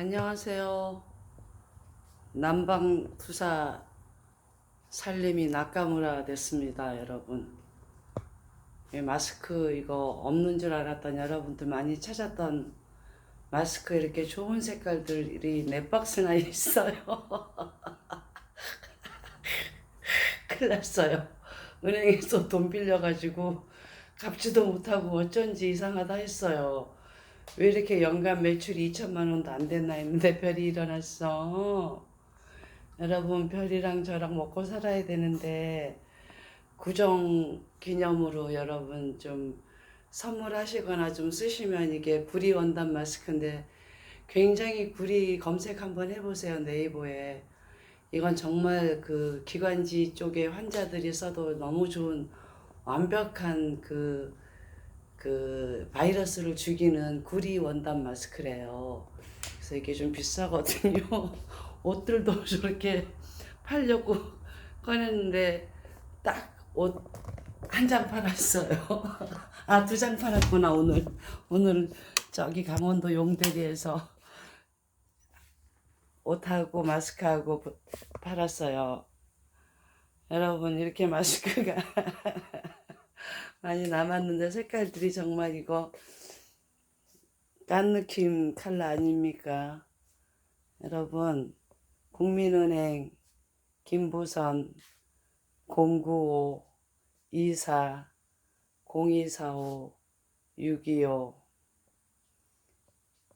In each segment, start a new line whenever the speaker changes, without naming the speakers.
안녕하세요. 남방 투사 살림이 낙가무라 됐습니다, 여러분. 이 마스크 이거 없는 줄 알았던 여러분들 많이 찾았던 마스크 이렇게 좋은 색깔들이 네 박스나 있어요. 큰일 났어요. 은행에서 돈 빌려가지고 갚지도 못하고 어쩐지 이상하다 했어요. 왜 이렇게 연간 매출이 2천만 원도 안 됐나 했는데 별이 일어났어. 여러분 별이랑 저랑 먹고 살아야 되는데 구정 기념으로 여러분 좀 선물하시거나 좀 쓰시면 이게 구리 원단 마스크인데 굉장히 구리 검색 한번 해보세요 네이버에 이건 정말 그 기관지 쪽에 환자들이 써도 너무 좋은 완벽한 그, 그 바이러스를 죽이는 구리 원단 마스크래요. 그래서 이게 좀 비싸거든요. 옷들도 저렇게 팔려고 꺼냈는데 딱 옷 한 장 팔았어요. 아, 두 장 팔았구나, 오늘. 오늘 저기 강원도 용대리에서 옷하고 마스크하고 부- 팔았어요. 여러분, 이렇게 마스크가 많이 남았는데 색깔들이 정말 이거 깐 느낌 컬러 아닙니까? 여러분, 국민은행 김부선 095 24 0245 625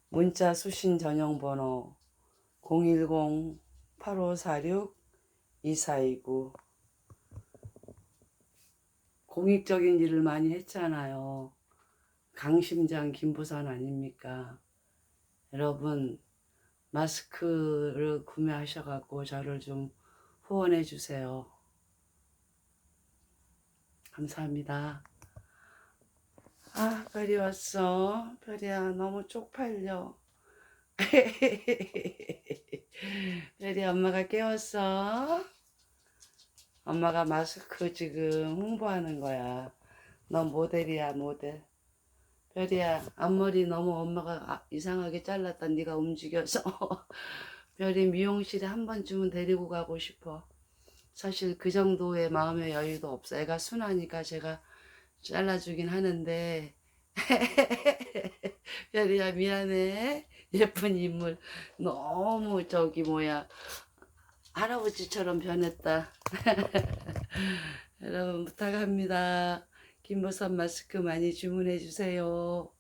문자 수신 전용 번호 010 8546 2429 공익적인 일을 많이 했잖아요. 강심장 김부선 아닙니까? 여러분 마스크를 구매하셔갖고 저를 좀 후원해 주세요. 감사합니다. 아, 별이 왔어. 별이야, 너무 쪽팔려. 별이 엄마가 깨웠어. 엄마가 마스크 지금 홍보하는 거야. 너 모델이야, 모델. 별이야, 앞머리 너무 엄마가 아- 이상하게 잘랐다. 네가 움직여서. 별이 미용실에 한 번쯤은 데리고 가고 싶어. 사실 그 정도의 마음의 여유도 없어. 애가 순하니까 제가 잘라주긴 하는데. 별이야, 미안해. 예쁜 인물. 너무 저기 뭐야. 할아버지처럼 변했다. 여러분 부탁합니다. 김보선 마스크 많이 주문해 주세요.